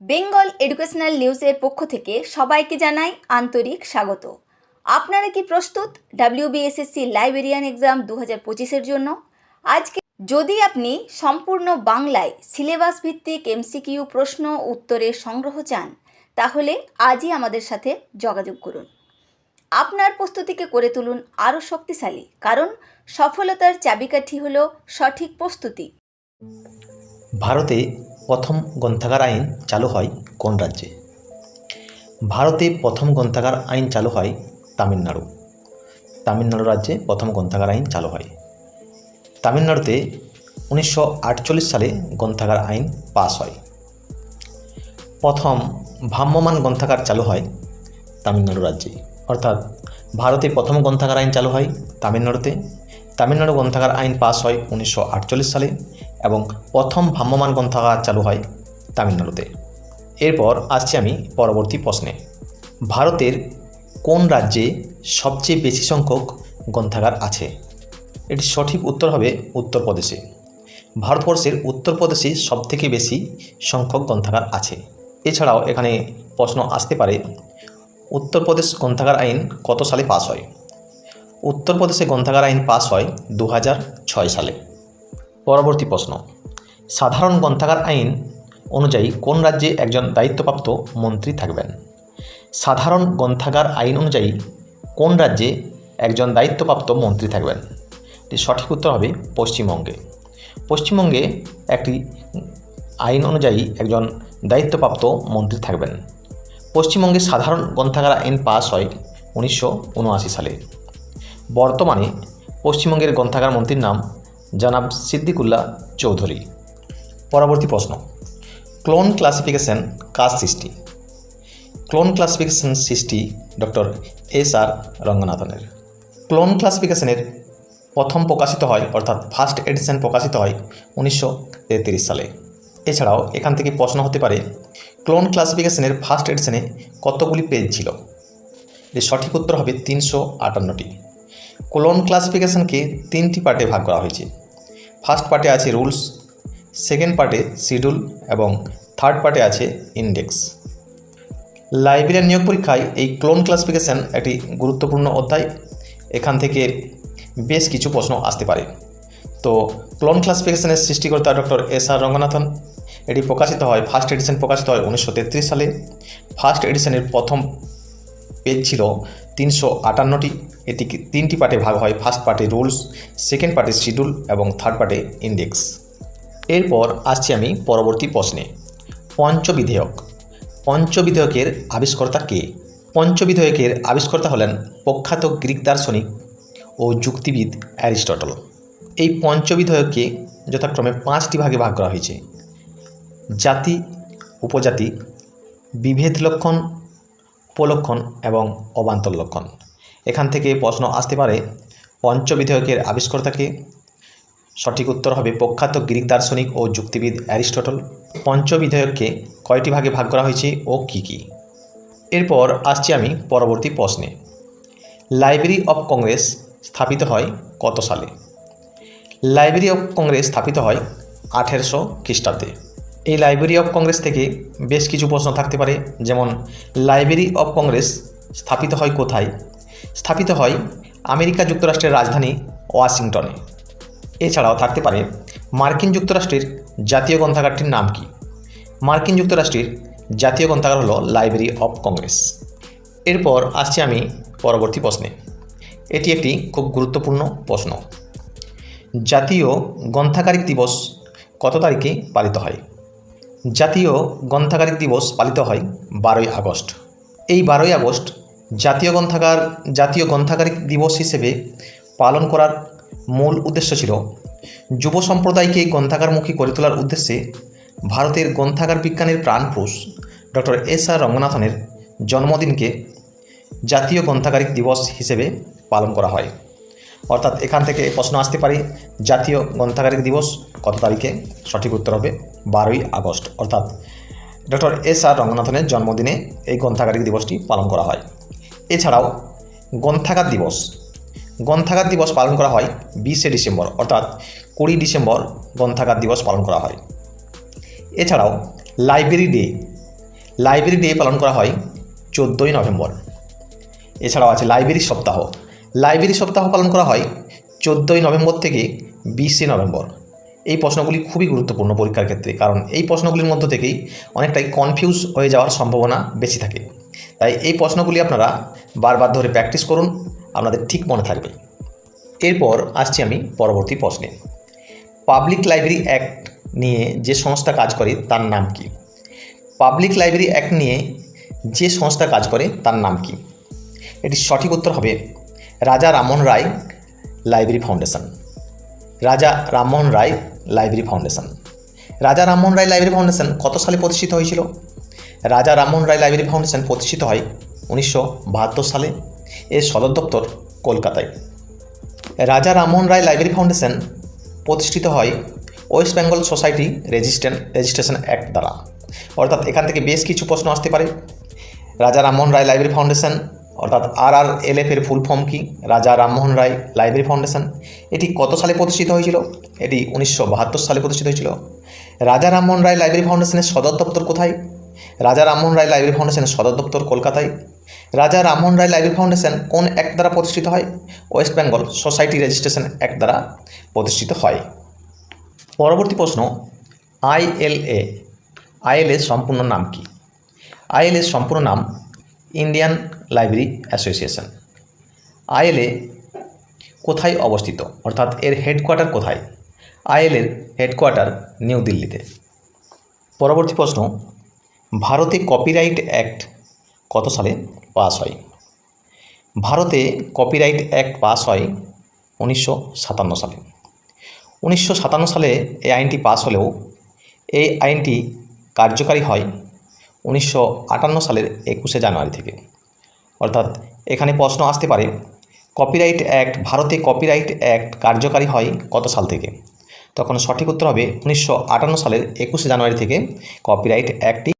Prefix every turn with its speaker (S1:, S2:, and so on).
S1: Bengal educational নিউজের পক্ষ থেকে সবাইকে জানাই আন্তরিক স্বাগত। আপনারা কি প্রস্তুত? ডাব্লিউবিএসএসসি লাইব্রেরিয়ান এক্সাম দু হাজার পঁচিশের জন্য? আজকে যদি আপনি সম্পূর্ণ বাংলায় সিলেবাস ভিত্তিক এমসিকিউ প্রশ্ন উত্তরের সংগ্রহ চান, তাহলে আজই আমাদের সাথে যোগাযোগ করুন। আপনার প্রস্তুতিকে করে তুলুন আরও শক্তিশালী, কারণ সফলতার চাবিকাঠি হল সঠিক প্রস্তুতি।
S2: ভারতে প্রথম গ্রন্থাগার আইন চালু হয় কোন রাজ্যে? ভারতে প্রথম গ্রন্থাগার আইন চালু হয় তামিলনাড়ু। তামিলনাড়ু রাজ্যে প্রথম গ্রন্থাগার আইন চালু হয়। তামিলনাড়ুতে উনিশশো আটচল্লিশ সালে গ্রন্থাগার আইন পাস হয়। প্রথম ভ্রাম্যমাণ গ্রন্থাগার চালু হয় তামিলনাড়ু রাজ্যে। অর্থাৎ ভারতে প্রথম গ্রন্থাগার আইন চালু হয় তামিলনাড়ুতে। তামিলনাড়ু গ্রন্থাগার আইন পাস হয় উনিশশো আটচল্লিশ সালে। এবং প্রথম ভ্রাম্যমান গ্রন্থাগার চালু হয় তামিলনাড়ুতে। এরপর আসছি আমি পরবর্তী প্রশ্নে। ভারতের কোন রাজ্যে সবচেয়ে বেশি সংখ্যক গ্রন্থাগার আছে? এটি সঠিক উত্তর হবে উত্তরপ্রদেশে। ভারতবর্ষের উত্তরপ্রদেশে সবথেকে বেশি সংখ্যক গ্রন্থাগার আছে। এছাড়াও এখানে প্রশ্ন আসতে পারে, উত্তরপ্রদেশ গ্রন্থাগার আইন কত সালে পাস হয়? উত্তরপ্রদেশে গ্রন্থাগার আইন পাস হয় দু সালে। পরবর্তী প্রশ্ন। সাধারণ গ্রন্থাগার আইন অনুযায়ী কোন রাজ্যে একজন দায়িত্বপ্রাপ্ত মন্ত্রী থাকবেন? সাধারণ গ্রন্থাগার আইন অনুযায়ী কোন রাজ্যে একজন দায়িত্বপ্রাপ্ত মন্ত্রী থাকবেন? এটি সঠিক উত্তর হবে পশ্চিমবঙ্গে। পশ্চিমবঙ্গে একটি আইন অনুযায়ী একজন দায়িত্বপ্রাপ্ত মন্ত্রী থাকবেন। পশ্চিমবঙ্গে সাধারণ গ্রন্থাগার আইন পাস হয় উনিশশো উনআশি সালে। বর্তমানে পশ্চিমবঙ্গের গ্রন্থাগার মন্ত্রীর নাম জনাব সিদ্দিকুল্লাহ চৌধুরী। পরবর্তী প্রশ্ন। ক্লোন ক্লাসিফিকেশন কাজ সৃষ্টি? ক্লোন ক্লাসিফিকেশন সৃষ্টি ডক্টর এস আর রঙ্গনাথনের। ক্লোন ক্লাসিফিকেশনের প্রথম প্রকাশিত হয়, অর্থাৎ ফার্স্ট এডিশন প্রকাশিত হয় উনিশশো তেত্রিশ সালে। এছাড়াও এখান থেকে প্রশ্ন হতে পারে, ক্লোন ক্লাসিফিকেশনের ফার্স্ট এডিশনে কতগুলি পেজ ছিল? এর সঠিক উত্তর হবে তিনশো আটান্নটি। ক্লোন ক্লাসিফিকেশনকে তিনটি পার্টে ভাগ করা হয়েছে। ফার্স্ট পার্টে আছে রুলস, সেকেন্ড পার্টে শিডিউল এবং থার্ড পার্টে আছে ইন্ডেক্স। লাইব্রেরিয়ান নিয়োগ পরীক্ষায় এই ক্লোন ক্লাসিফিকেশন একটি গুরুত্বপূর্ণ অধ্যায়। এখান থেকে বেশ কিছু প্রশ্ন আসতে পারে। তো ক্লোন ক্লাসিফিকেশনের সৃষ্টিকর্তা ডক্টর এস আর রঙ্গনাথন, এটি প্রকাশিত হয় ফার্স্ট এডিশন প্রকাশিত হয় উনিশশো তেত্রিশ সালে। ফার্স্ট এডিশনের প্রথম পেজ ছিল তিনশো আটান্নটি এটি তিনটি পার্টে ভাগ হয়, ফার্স্ট পার্টে রুলস, সেকেন্ড পার্টে শিডিউল এবং থার্ড পার্টে ইন্ডেক্স। এরপর আসছি আমি পরবর্তী প্রশ্নে। পঞ্চবিধেয়ক। পঞ্চবিধেয়কের আবিষ্কর্তা কে? পঞ্চবিধেয়কের আবিষ্কর্তা হলেন প্রখ্যাত গ্রিক দার্শনিক ও যুক্তিবিদ অ্যারিস্টটল। এই পঞ্চবিধেয়ককে যথাক্রমে পাঁচটি ভাগে ভাগ করা হয়েছে। জাতি, উপজাতি, বিভেদ লক্ষণ উপলক্ষণ এবং অবান্তর লক্ষণ এখান থেকে প্রশ্ন আসতে পারে, পঞ্চবিধেয়কের আবিষ্কর্তাকে সঠিক উত্তর হবে প্রখ্যাত গ্রিক দার্শনিক ও যুক্তিবিদ অ্যারিস্টটল। পঞ্চবিধেয়ককে কয়টি ভাগে ভাগ করা হয়েছে ও কী কী? এরপর আসছি আমি পরবর্তী প্রশ্নে। লাইব্রেরি অফ কংগ্রেস স্থাপিত হয় কত সালে? লাইব্রেরি অফ কংগ্রেস স্থাপিত হয় আঠেরোশো খ্রিস্টাব্দে। এই লাইব্রেরি অফ কংগ্রেস থেকে বেশ কিছু প্রশ্ন থাকতে পারে, যেমন লাইব্রেরি অফ কংগ্রেস স্থাপিত হয় কোথায়? স্থাপিত হয় আমেরিকা যুক্তরাষ্ট্রের রাজধানী ওয়াশিংটনে। এছাড়াও থাকতে পারে মার্কিন যুক্তরাষ্ট্রের জাতীয় গ্রন্থাগারটির নাম কি? মার্কিন যুক্তরাষ্ট্রের জাতীয় গ্রন্থাগার হলো লাইব্রেরি অফ কংগ্রেস এরপর আসছি আমি পরবর্তী প্রশ্নে। এটি একটি খুব গুরুত্বপূর্ণ প্রশ্ন। জাতীয় গ্রন্থাগারিক দিবস কত তারিখে পালিত হয়? জাতীয় গ্রন্থাগারিক দিবস পালিত হয় বারোই আগস্ট। এই বারোই আগস্ট জাতীয় গ্রন্থাগার, জাতীয় গ্রন্থাগারিক দিবস হিসেবে পালন করার মূল উদ্দেশ্য ছিল যুব সম্প্রদায়কে গ্রন্থাগারমুখী করে তোলার উদ্দেশ্যে ভারতের গ্রন্থাগার বিজ্ঞানের প্রাণপুরুষ ডক্টর এস আর রঙ্গনাথনের জন্মদিনকে জাতীয় গ্রন্থাগারিক দিবস হিসেবে পালন করা হয়। অর্থাৎ এখান থেকে প্রশ্ন আসতে পারে, জাতীয় গ্রন্থাগারিক দিবস কত তারিখে? সঠিক উত্তর হবে বারোই আগস্ট। অর্থাৎ ডক্টর এস আর রঙ্গনাথনের জন্মদিনে এই গ্রন্থাগারিক দিবসটি পালন করা হয়। এছাড়াও গ্রন্থাগার দিবস গ্রন্থাগার দিবস পালন করা হয় বিশে ডিসেম্বর, অর্থাৎ কুড়ি ডিসেম্বর গ্রন্থাগার দিবস পালন করা হয়। এছাড়াও লাইব্রেরি ডে লাইব্রেরি ডে পালন করা হয় চোদ্দোই নভেম্বর। এছাড়াও আছে লাইব্রেরি সপ্তাহ। লাইব্রেরি সপ্তাহ পালন করা হয় চোদ্দোই নভেম্বর থেকে বিশে নভেম্বর। এই প্রশ্নগুলি খুবই গুরুত্বপূর্ণ পরীক্ষার ক্ষেত্রে, কারণ এই প্রশ্নগুলির মধ্য থেকেই অনেকটাই কনফিউজ হয়ে যাওয়ার সম্ভাবনা বেশি থাকে। তাই এই প্রশ্নগুলি আপনারা বারবার ধরে প্র্যাকটিস করুন, আপনাদের ঠিক মনে থাকবে। এরপর আসছি আমি পরবর্তী প্রশ্নে। পাবলিক লাইব্রেরি অ্যাক্ট নিয়ে যে সংস্থা কাজ করে, তার নাম কি? পাবলিক লাইব্রেরি অ্যাক্ট নিয়ে যে সংস্থা কাজ করে, তার নাম কি? এটি সঠিক উত্তর হবে রাজা রামমোহন রায় লাইব্রেরি ফাউন্ডেশন। রাজা রামমোহন রায় লাইব্রেরি ফাউন্ডেশন। রাজা রামমোহন রায় লাইব্রেরি ফাউন্ডেশন কত সালে প্রতিষ্ঠিত হয়েছিল? রাজা রামমোহন রায় লাইব্রেরি ফাউন্ডেশন প্রতিষ্ঠিত হয় উনিশশো বাহাত্তর সালে এর সদর দপ্তর কলকাতায়। রাজা রামমোহন রায় লাইব্রেরি ফাউন্ডেশন প্রতিষ্ঠিত হয় West Bengal society registration, registration act দ্বারা। অর্থাৎ এখান থেকে বেশ কিছু প্রশ্ন আসতে পারে। রাজা রামমোহন রায় লাইব্রেরি ফাউন্ডেশন অর্থাৎ আর আর এল এফ এর ফুল ফর্ম কি? রাজা রামমোহন রায় লাইব্রেরি ফাউন্ডেশন এটি কত সালে প্রতিষ্ঠিত হয়েছিল? এটি উনিশশো বাহাত্তর সালে প্রতিষ্ঠিত হয়েছিল। রাজা রামমোহন রায় লাইব্রেরি ফাউন্ডেশনের সদর দপ্তর কোথায়? রাজা রামমোহন রায় লাইব্রেরি ফাউন্ডেশনের সদর দপ্তর কলকাতায়। রাজা রামমোহন রায় লাইব্রেরি ফাউন্ডেশন কোন অ্যাক্ট দ্বারা প্রতিষ্ঠিত হয়? West Bengal society registration act দ্বারা প্রতিষ্ঠিত হয়। পরবর্তী প্রশ্ন আইএলএ আইএলএর সম্পূর্ণ নাম কি? আইএলএর সম্পূর্ণ নাম ইন্ডিয়ান লাইব্রেরি অ্যাসোসিয়েশন আইএলএ কোথায় অবস্থিত? অর্থাৎ এর হেডকোয়ার্টার কোথায়? আইএলএর হেডকোয়ার্টার নিউ দিল্লিতে পরবর্তী প্রশ্ন, ভারতে কপিরাইট অ্যাক্ট কত সালে পাস হয়? ভারতে কপিরাইট অ্যাক্ট পাস হয় উনিশশো সাতান্ন সালে। উনিশশো সাতান্ন সালে এই আইনটি পাস হলেও এই আইনটি কার্যকারী হয় উনিশশো আটান্ন সালের একুশে জানুয়ারি থেকে। অর্থাৎ এখানে প্রশ্ন আসতে পারে কপিরাইট অ্যাক্ট ভারতে কপিরাইট অ্যাক্ট কার্যকারী হয় কত সাল থেকে? তখন সঠিক উত্তর হবে উনিশশো আটান্ন সালের একুশে জানুয়ারি থেকে কপিরাইট অ্যাক্টটি